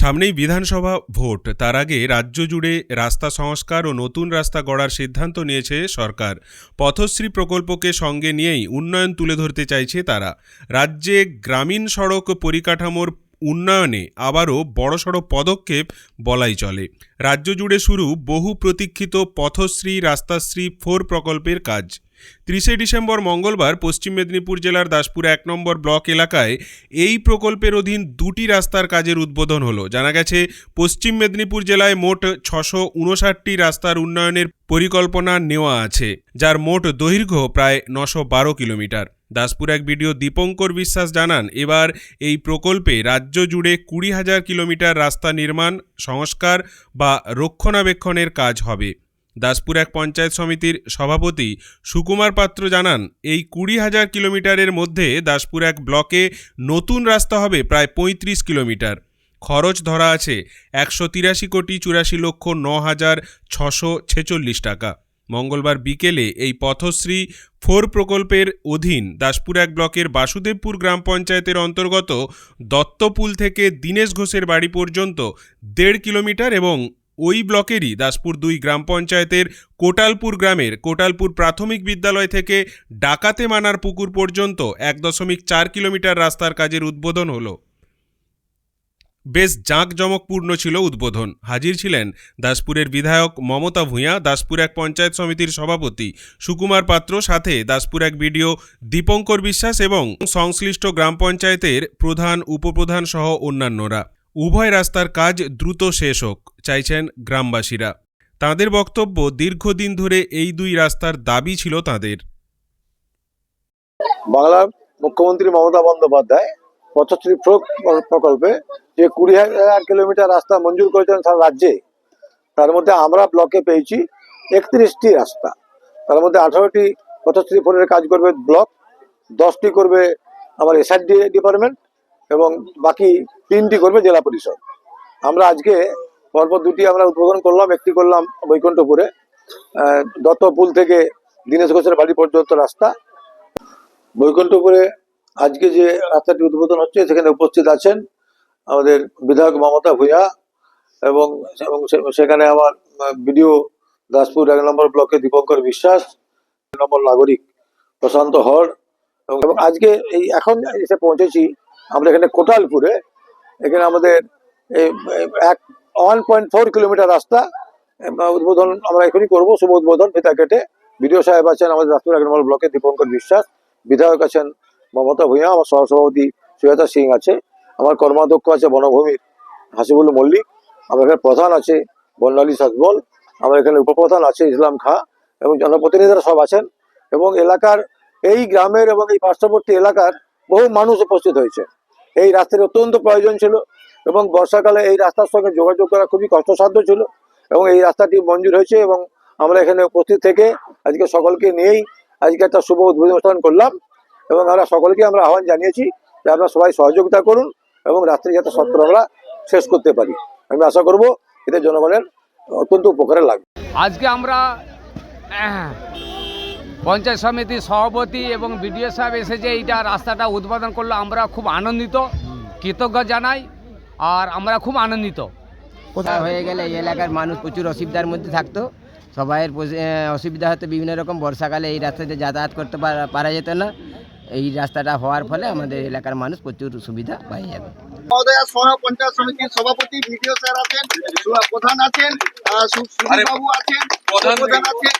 সামনেই বিধানসভা ভোট। তার আগে রাজ্য জুড়ে রাস্তা সংস্কার ও নতুন রাস্তা গড়ার সিদ্ধান্ত নিয়েছে সরকার। পথশ্রী প্রকল্পকে সঙ্গে নিয়েই উন্নয়ন তুলে ধরতে চাইছে তারা। রাজ্যে গ্রামীণ সড়ক পরিকাঠামোর উন্নয়নে আবারও বড়সড় পদক্ষেপ বলাই চলে। রাজ্য জুড়ে শুরু বহু প্রতীক্ষিত পথশ্রী, রাস্তাশ্রী, ফোর প্রকল্পের কাজ। ত্রিশে ডিসেম্বর মঙ্গলবার পশ্চিম মেদিনীপুর জেলার দাসপুর এক নম্বর ব্লক এলাকায় এই প্রকল্পের অধীন দুটি রাস্তার কাজের উদ্বোধন হলো। জানা গেছে, পশ্চিম মেদিনীপুর জেলায় মোট ছশো উনষাটটি রাস্তার উন্নয়নের পরিকল্পনা নেওয়া আছে, যার মোট দৈর্ঘ্য প্রায় নশো বারো কিলোমিটার। দাসপুর এক বিডিও দীপঙ্কর বিশ্বাস জানান, এবার এই প্রকল্পে রাজ্য জুড়ে কুড়ি হাজার কিলোমিটার রাস্তা নির্মাণ, সংস্কার বা রক্ষণাবেক্ষণের কাজ হবে। দাসপুর এক পঞ্চায়েত সমিতির সভাপতি সুকুমার পাত্র জানান, এই কুড়ি হাজার কিলোমিটারের মধ্যে দাসপুর এক ব্লকে নতুন রাস্তা হবে প্রায় পঁয়ত্রিশ কিলোমিটার। খরচ ধরা আছে একশো তিরাশি কোটি চুরাশি লক্ষ ন হাজার ছশো ছেচল্লিশ টাকা। মঙ্গলবার বিকেলে এই পথশ্রী ফোর প্রকল্পের অধীন দাসপুর এক ব্লকের বাসুদেবপুর গ্রাম পঞ্চায়েতের অন্তর্গত দত্তপুল থেকে দীনেশ ঘোষের বাড়ি পর্যন্ত দেড় কিলোমিটার এবং ওই ব্লকেরই দাসপুর দুই গ্রাম পঞ্চায়েতের কোটালপুর গ্রামের কোটালপুর প্রাথমিক বিদ্যালয় থেকে ডাকাতে মানার পুকুর পর্যন্ত এক দশমিক চার কিলোমিটার রাস্তার কাজের উদ্বোধন হলো। বেশ জাঁকজমকপূর্ণ ছিল উদ্বোধন। হাজির ছিলেন দাসপুরের বিধায়ক মমতা ভূঁইয়া, দাসপুর এক পঞ্চায়েত সমিতির সভাপতি সুকুমার পাত্র, সাথে দাসপুর এক বিডিও দীপঙ্কর বিশ্বাস এবং সংশ্লিষ্ট গ্রাম পঞ্চায়েতের প্রধান, উপপ্রধান সহ অন্যান্যরা। উভয় রাস্তার কাজ দ্রুত শেষ হোক, চাইছেন গ্রামবাসীরা। তাদের বক্তব্য দীর্ঘদিন ধরে এই দুই রাস্তার দাবি ছিল তাদের। বাংলার মুখ্যমন্ত্রী মমতা বন্দ্যোপাধ্যায় পথশ্রী প্র- প্রকল্পে যে কুড়ি হাজার কিলোমিটার রাস্তা মঞ্জুর করেছেন সারা রাজ্যে, তার মধ্যে আমরা ব্লকে পেয়েছি একত্রিশটি রাস্তা। তার মধ্যে আঠারোটি পথশ্রী ফোরের কাজ করবে ব্লক দশটি করবে আমার এসআরডি ডিপার্টমেন্ট এবং বাকি তিনটি করবে জেলা পরিষদ। আমরা আজকে পরপর দুটি আমরা উদ্বোধন করলাম, একটি করলাম বৈকুণ্ঠপুরে দত্তপুল থেকে দীনেশ ঘোষের বাড়ি পর্যন্ত রাস্তা। বৈকুণ্ঠপুরে আজকে যে রাস্তাটি উদ্বোধন হচ্ছে, সেখানে উপস্থিত আছেন আমাদের বিধায়ক মমতা ভূঁইয়া এবং সেখানে আমার বিডিও দাসপুর এক নম্বর ব্লকে দীপঙ্কর বিশ্বাস নম্বর নাগরিক প্রশান্ত হর এবং আজকে এই এখন এসে পৌঁছেছি আমরা এখানে কোটালপুরে। এখানে আমাদের এক ওয়ান পয়েন্ট ফোর কিলোমিটার রাস্তা উদ্বোধন আমরা এখনই করব, শুভ উদ্বোধন ফিতা কেটে বিডিও সাহেব আছেন আমাদের দাসপুর এক নম্বর ব্লকে দীপঙ্কর বিশ্বাস, বিধায়ক আছেন মমতা ভূঁইয়া, আমার সহসভাপতি সুজাতা সিং আছে, আমার কর্মাধ্যক্ষ আছে বনভূমির হাসিবুল মল্লিক, আমার এখানে প্রধান আছে বর্ণালী সাজবল আমার এখানে উপপ্রধান আছে ইসলাম খা এবং জনপ্রতিনিধিরা সব আছেন এবং এলাকার এই গ্রামের এবং এই পার্শ্ববর্তী এলাকার বহু মানুষ উপস্থিত হয়েছে। এই রাস্তার অত্যন্ত প্রয়োজন ছিল এবং বর্ষাকালে এই রাস্তার সঙ্গে যোগাযোগ করা খুবই কষ্টসাধ্য ছিল এবং এই রাস্তাটি মঞ্জুর হয়েছে এবং আমরা এখানে উপস্থিত থেকে আজকে সকলকে নিয়েই আজকে একটা শুভ উদ্বোধন অনুষ্ঠান করলাম। এবং আমরা সকলকে আমরা আহ্বান জানিয়েছি যে আপনারা সবাই সহযোগিতা করুন এবং রাত্রি যাতে সত্তর আমরা শেষ করতে পারি। আমি আশা করব এতে জনগণের অত্যন্ত উপকারে লাগবে। আজকে আমরা পঞ্চায়েত সমিতির সভাপতি এবং বিডিও সাহেব এসে যে এইটা রাস্তাটা উদ্বোধন করল আমরা খুব আনন্দিত কৃতজ্ঞ জানাই আর আমরা খুব আনন্দিত। কোথায় হয়ে গেলে এই এলাকার মানুষ প্রচুর অসুবিধার মধ্যে থাকতো। সবাইয়ের অসুবিধা হতো বিভিন্ন রকম বর্ষাকালে এই রাস্তাতে যাতায়াত করতে পারা পারা যেত না। এই রাস্তাটা হওয়ার ফলে আমাদের এলাকার মানুষ প্রচুর সুবিধা পাই যাবে মহোদয়া সহ পঞ্চায়েত সমিতির সভাপতি ভিডিও স্যার আছেন সু- প্রধান আছেন বাবু আছেন প্রধান আছেন।